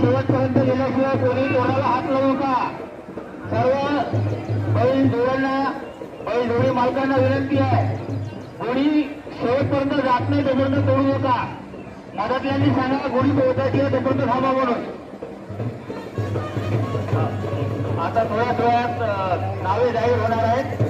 शेवटपर्यंत गेल्याशिवाय कोणी कोणाला हात लावू का? सर्व बैल जोड्यांना बैल जोडी मालकांना विनंती आहे. कोणी शेवटपर्यंत जात नाही तोपर्यंत तोडू नका. मदतल्यांनी सांगा गोडी पोहोचायची आहे तोपर्यंत थांबा म्हणून. आता थोड्या थोड्यात नावे जाहीर होणार आहेत.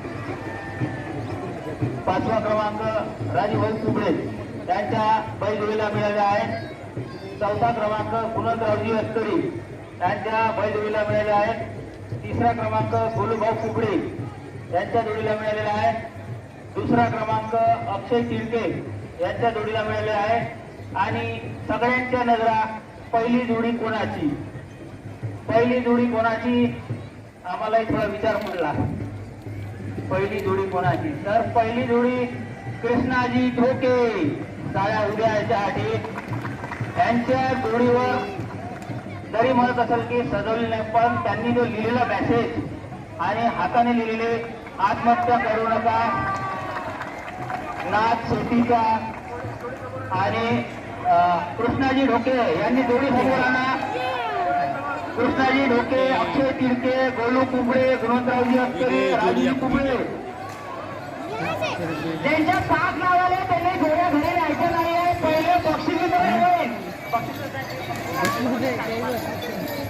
पाचवा क्रमांक राजीभाऊ कुबळे. त्यांच्या बैलजोडीला मिळाल्या आहेत. चौथा क्रमांक पुनंतरावजी अस्तरी. त्यांच्या बैलजोडीला मिळाल्या आहेत. तिसरा क्रमांक गोलूभाऊ कुबळे. यांच्या जोडीला मिळालेला आहे. दुसरा क्रमांक अक्षय तिडके यांच्या जोडीला मिळालेला आहे. आणि सगळ्यांच्या नजरा पहिली जोडी कोणाची? पहिली जोडी कोणाची? आम्हालाही थोडा विचार पडला. पहिली जोडी कोणाची? तर पहिली जोडी कृष्णाजी ठोके. साड्या उद्या याच्यासाठी यांच्या जोडीवर जरी म्हणत असेल की सजवली नाही पण त्यांनी जो लिहिलेला मेसेज आणि हाताने लिहिलेले आत्महत्या करू नका. नाथ शेतीचा आणि अं, कृष्णाजी ढोके यांनी जोडी समोर आणा. कृष्णाजी ढोके अक्षय तिरके गोलू कुंबळे गुणवंतरावजी अक्षरे राजू कुंबळे. ज्यांच्या पाच नावाले त्यांनी जोड्या घरी न्यायचं नाही आहे. पहिले बक्षीस होईल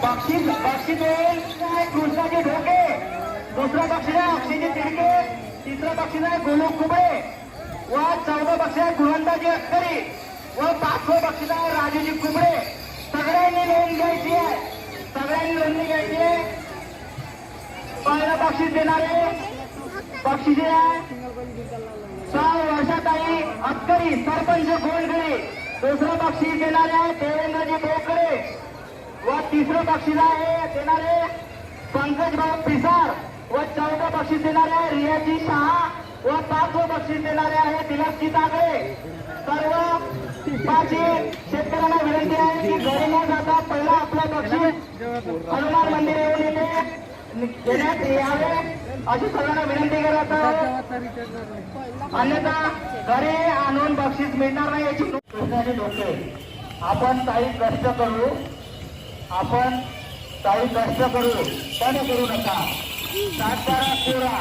बक्षीस बक्षीस काय? कृष्णाजी ढोके. दुसरा बक्षीस आहे अक्षयजी तिरके तिसरं बक्षीस आहे गोलू कुंबळे. व चौदा बक्षीस आहे गुणवंताजी अक्षरी व पाचवं बक्षीस आहे राजूजी कुंबळे. पहिलं बक्षीस देणारे बक्षिसे सहा वर्षाताई अक्करी सरपंच गोंडगळे. दुसरं बक्षीस देणारे आहे देवेंद्रजी बोकडे व तिसरं बक्षीस आहे देणारे पंकजभाऊ पिसार. व चौथं बक्षीस देणारे आहे रियाजी शहा. व पाचवं बक्षीस देणारे आहे तिलकजी तागडे. सर्व पाचही शेतकऱ्यांना विनंती आहे की घरी न जाता पहिला आपलं बक्षीस हनुमान मंदिर येऊन देण्यात यावे अशी सर्वांना विनंती करत आहोत. अन्यथा घरी आणून बक्षीस मिळणार नाही याची कृष्णाचे डोके आपण काही कष्ट करू आपण काही कष्ट करू पण करू नका सातबारा कोरा